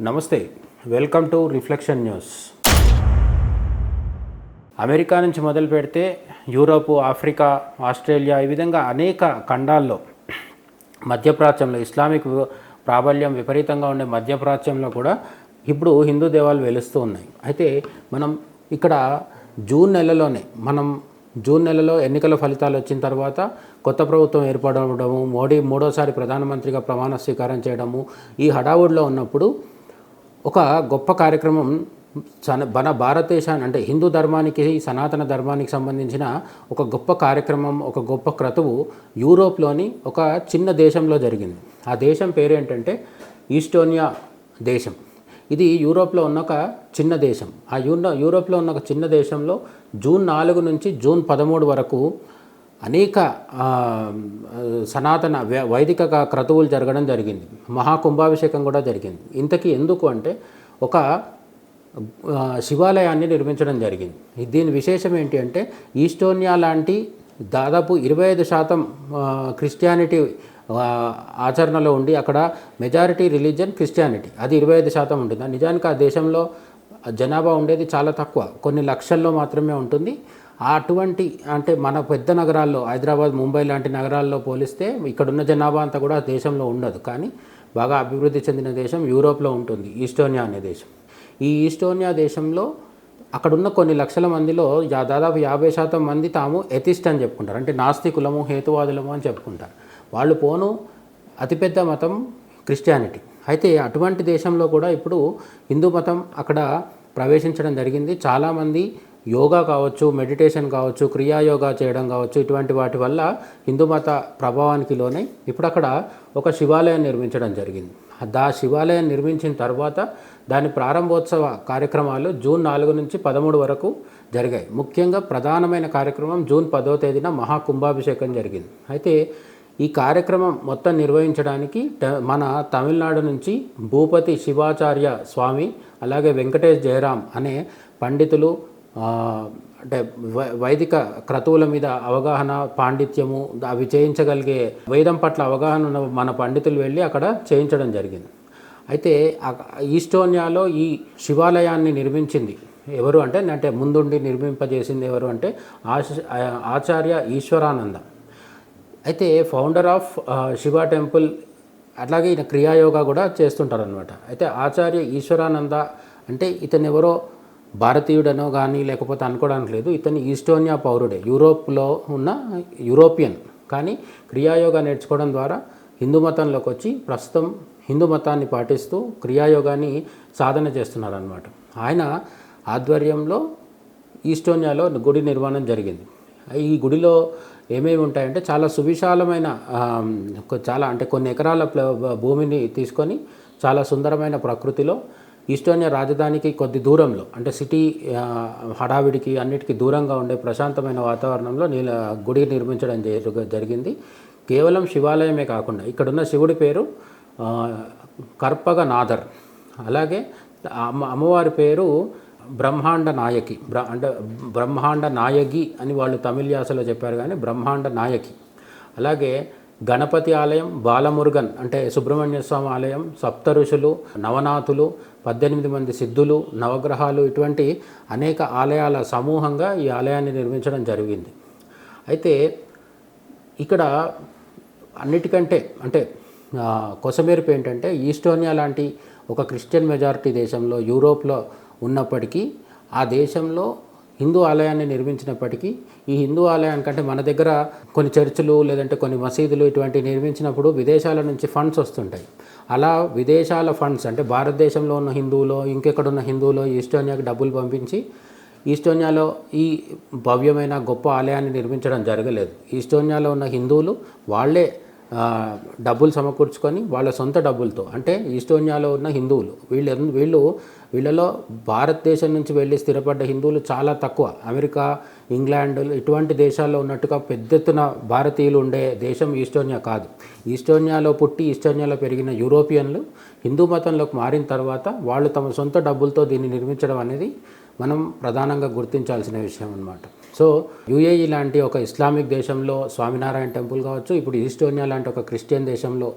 నమస్తే welcome to reflection news America నుంచి మొదలు పెడితే యూరోపు ఆఫ్రికా ఆస్ట్రేలియా ఈ విధంగా అనేక ఖండాల్లో మధ్యప్రాచ్యంలో ఇస్లామిక్ ప్రాబల్యం విపరీతంగా ఉండే మధ్యప్రాచ్యంలో కూడా ఇప్పుడు హిందూ దేవాలు వెలుస్తూ ఉన్నాయి. అయితే మనం ఇక్కడ జూన్ నెలలోనే మనం జూన్ నెలలో ఎన్నికల ఫలితాలు వచ్చిన తర్వాత కొత్త ప్రభుత్వం ఏర్పడడము మోడీ మూడోసారి ప్రధానమంత్రిగా ప్రమాణ స్వీకారం చేయడము ఈ హడావుడిలో ఉన్నప్పుడు ఒక గొప్ప కార్యక్రమం సన మన భారతదేశాన్ని అంటే హిందూ ధర్మానికి సనాతన ధర్మానికి సంబంధించిన ఒక గొప్ప కార్యక్రమం ఒక గొప్ప క్రతువు యూరోప్లోని ఒక చిన్న దేశంలో జరిగింది. ఆ దేశం పేరు ఏంటంటే ఈస్టోనియా దేశం. ఇది యూరోప్లో ఉన్న ఒక చిన్న దేశం. ఆ యూరో యూరోప్లో ఉన్న ఒక చిన్న దేశంలో జూన్ నాలుగు నుంచి జూన్ పదమూడు వరకు అనేక సనాతన వైదిక క్రతువులు జరగడం జరిగింది. మహాకుంభాభిషేకం కూడా జరిగింది. ఇంతకీ ఎందుకు అంటే ఒక శివాలయాన్ని నిర్మించడం జరిగింది. దీని విశేషం ఏంటి అంటే ఈస్టోనియా లాంటి దాదాపు ఇరవై ఐదు శాతం క్రిస్టియానిటీ ఆచరణలో ఉండి అక్కడ మెజారిటీ రిలీజన్ క్రిస్టియానిటీ. అది ఇరవై ఐదు శాతం ఉంటుంది. నిజానికి ఆ దేశంలో జనాభా ఉండేది చాలా తక్కువ. కొన్ని లక్షల్లో మాత్రమే ఉంటుంది. అటువంటి అంటే మన పెద్ద నగరాల్లో హైదరాబాద్ ముంబై లాంటి నగరాల్లో పోలిస్తే ఇక్కడున్న జనాభా అంతా కూడా దేశంలో ఉండదు. కానీ బాగా అభివృద్ధి చెందిన దేశం యూరోప్లో ఉంటుంది ఈస్టోనియా అనే దేశం. ఈ ఈస్టోనియా దేశంలో అక్కడున్న కొన్ని లక్షల మందిలో దాదాపు యాభై శాతం మంది తాము ఎథిస్ట్ అని చెప్పుకుంటారు. అంటే నాస్తికులము హేతువాదులము అని చెప్పుకుంటారు. వాళ్ళు పోను అతిపెద్ద మతం క్రిస్టియానిటీ. అయితే అటువంటి దేశంలో కూడా ఇప్పుడు హిందూ మతం అక్కడ ప్రవేశించడం జరిగింది. చాలామంది యోగా కావచ్చు మెడిటేషన్ కావచ్చు క్రియాయోగా చేయడం కావచ్చు ఇటువంటి వాటి వల్ల హిందూ మత ప్రభావానికి లోనై ఇప్పుడు అక్కడ ఒక శివాలయం నిర్మించడం జరిగింది. దా శివాలయం నిర్మించిన తర్వాత దాని ప్రారంభోత్సవ కార్యక్రమాలు జూన్ నాలుగు నుంచి పదమూడు వరకు జరిగాయి. ముఖ్యంగా ప్రధానమైన కార్యక్రమం జూన్ పదో తేదీన మహాకుంభాభిషేకం జరిగింది. అయితే ఈ కార్యక్రమం మొత్తం నిర్వహించడానికి ట- మన తమిళనాడు నుంచి భూపతి శివాచార్య స్వామి అలాగే వెంకటేష్ జయరాం అనే పండితులు అంటే వై- వైదిక క్రతువుల మీద అవగాహన పాండిత్యము అవి చేయించగలిగే వేదం పట్ల అవగాహన ఉన్న మన పండితులు వెళ్ళి అక్కడ చేయించడం జరిగింది. అయితే ఈస్టోనియాలో ఈ శివాలయాన్ని నిర్మించింది ఎవరు అంటే అంటే ముందుండి నిర్మింపజేసింది ఎవరు అంటే ఆశ- ఆచార్య ఈశ్వరానంద. అయితే ఫౌండర్ ఆఫ్ శివ టెంపుల్ అట్లాగే ఈయన క్రియాయోగా కూడా చేస్తుంటారు అనమాట అయితే ఆచార్య ఈశ్వరానంద అంటే ఇతను ఎవరో భారతీయుడనో కానీ లేకపోతే అనుకోవడానికి లేదు. ఇతను ఈస్టోనియా పౌరుడే. యూరోప్లో ఉన్న యూరోపియన్. కానీ క్రియాయోగా నేర్చుకోవడం ద్వారా హిందూ మతంలోకి వచ్చి ప్రస్తుతం హిందూ మతాన్ని పాటిస్తూ క్రియాయోగాన్ని సాధన చేస్తున్నారనమాట ఆయన ఆధ్వర్యంలో ఈస్టోనియాలో గుడి నిర్మాణం జరిగింది. ఈ గుడిలో ఏమేమి ఉంటాయంటే చాలా సువిశాలమైన కొ- చాలా అంటే కొన్ని ఎకరాల ప్ల- భూమిని తీసుకొని చాలా సుందరమైన ప్రకృతిలో ఈస్టోనియా రాజధానికి కొద్ది దూరంలో అంటే సిటీ హడావిడికి అన్నిటికీ దూరంగా ఉండే ప్రశాంతమైన వాతావరణంలో నీల గుడి నిర్మించడం జరిగింది. కేవలం శివాలయమే కాకుండా ఇక్కడున్న శివుడి పేరు కర్పగ నాదర్ అలాగే అమ్మ అమ్మవారి పేరు బ్రహ్మాండ నాయకి బ్ర అంటే బ్రహ్మాండ నాయకి అని వాళ్ళు తమిళ యాసలో చెప్పారు కానీ బ్రహ్మాండ నాయకి. అలాగే గణపతి ఆలయం బాలమురుగన్ అంటే సుబ్రహ్మణ్య స్వామి ఆలయం సప్త ఋషులు నవనాథులు పద్దెనిమిది మంది సిద్ధులు నవగ్రహాలు ఇటువంటి అనేక ఆలయాల సమూహంగా ఈ ఆలయాన్ని నిర్మించడం జరిగింది. అయితే ఇక్కడ అన్నిటికంటే అంటే కొసమేరుపు ఏంటంటే ఈస్టోనియా లాంటి ఒక క్రిస్టియన్ మెజారిటీ దేశంలో యూరోప్లో ఉన్నప్పటికీ ఆ దేశంలో హిందూ ఆలయాన్ని నిర్మించినప్పటికీ ఈ హిందూ ఆలయానికంటే మన దగ్గర కొన్ని చర్చిలు లేదంటే కొన్ని మసీదులు ఇటువంటివి నిర్మించినప్పుడు విదేశాల నుంచి ఫండ్స్ వస్తుంటాయి. అలా విదేశాల ఫండ్స్ అంటే భారతదేశంలో ఉన్న హిందువులో ఇంకెక్కడున్న హిందువులో ఈస్టోనియాకి డబ్బులు పంపించి ఈస్టోనియాలో ఈ భవ్యమైన గొప్ప ఆలయాన్ని నిర్మించడం జరగలేదు. ఈస్టోనియాలో ఉన్న హిందువులు వాళ్ళే డబ్బులు సమకూర్చుకొని వాళ్ళ సొంత డబ్బులతో అంటే ఈస్టోనియాలో ఉన్న హిందువులు వీళ్ళు వీళ్ళు వీళ్ళలో భారతదేశం నుంచి వెళ్ళి స్థిరపడ్డ హిందువులు చాలా తక్కువ. అమెరికా ఇంగ్లాండ్ ఇటువంటి దేశాల్లో ఉన్నట్టుగా పెద్ద ఎత్తున భారతీయులు ఉండే దేశం ఈస్టోనియా కాదు. ఈస్టోనియాలో పుట్టి ఈస్టోనియాలో పెరిగిన యూరోపియన్లు హిందూ మతంలోకి మారిన తర్వాత వాళ్ళు తమ సొంత డబ్బులతో దీన్ని నిర్మించడం అనేది మనం ప్రధానంగా గుర్తించాల్సిన విషయం అన్నమాట. సో యుఏఈ లాంటి ఒక ఇస్లామిక్ దేశంలో స్వామినారాయణ టెంపుల్ కావచ్చు ఇప్పుడు ఈస్టోనియా లాంటి ఒక క్రిస్టియన్ దేశంలో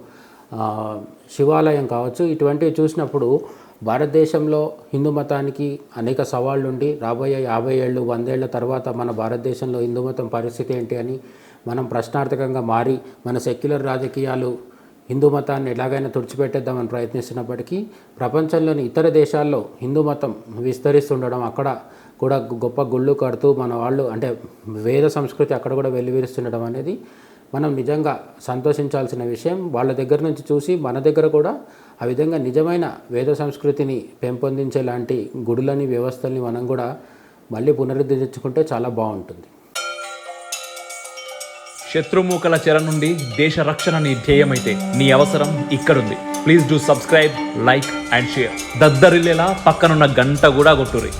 శివాలయం కావచ్చు. ఇటువంటివి చూసినప్పుడు భారతదేశంలో హిందూ మతానికి అనేక సవాళ్ళు ఉండి రాబోయే యాభై ఏళ్ళు వందేళ్ళ తర్వాత మన భారతదేశంలో హిందూ మతం పరిస్థితి ఏంటి అని మనం ప్రశ్నార్థకంగా మారి మన సెక్యులర్ రాజకీయాలు హిందూ మతాన్ని ఎలాగైనా తుడిచిపెట్టేద్దామని ప్రయత్నిస్తున్నప్పటికీ ప్రపంచంలోని ఇతర దేశాల్లో హిందూ మతం విస్తరిస్తుండడం అక్కడ కూడా గొప్ప గుళ్ళు కడుతూ మన వాళ్ళు అంటే వేద సంస్కృతి అక్కడ కూడా వెల్లివిరుస్తుండడం అనేది మనం నిజంగా సంతోషించాల్సిన విషయం. వాళ్ళ దగ్గర నుంచి చూసి మన దగ్గర కూడా ఆ విధంగా నిజమైన వేద సంస్కృతిని పెంపొందించేలాంటి గుడులని వ్యవస్థల్ని మనం కూడా మళ్ళీ పునరుద్ధరించుకుంటే చాలా బాగుంటుంది. శత్రుమూకల చెర నుండి దేశ రక్షణ నీ ధ్యేయమైతే నీ అవసరం ఇక్కడుంది. Please do subscribe like and share. దద్దరిల్లేలా పక్కనున్న గంట కూడా కొట్టురి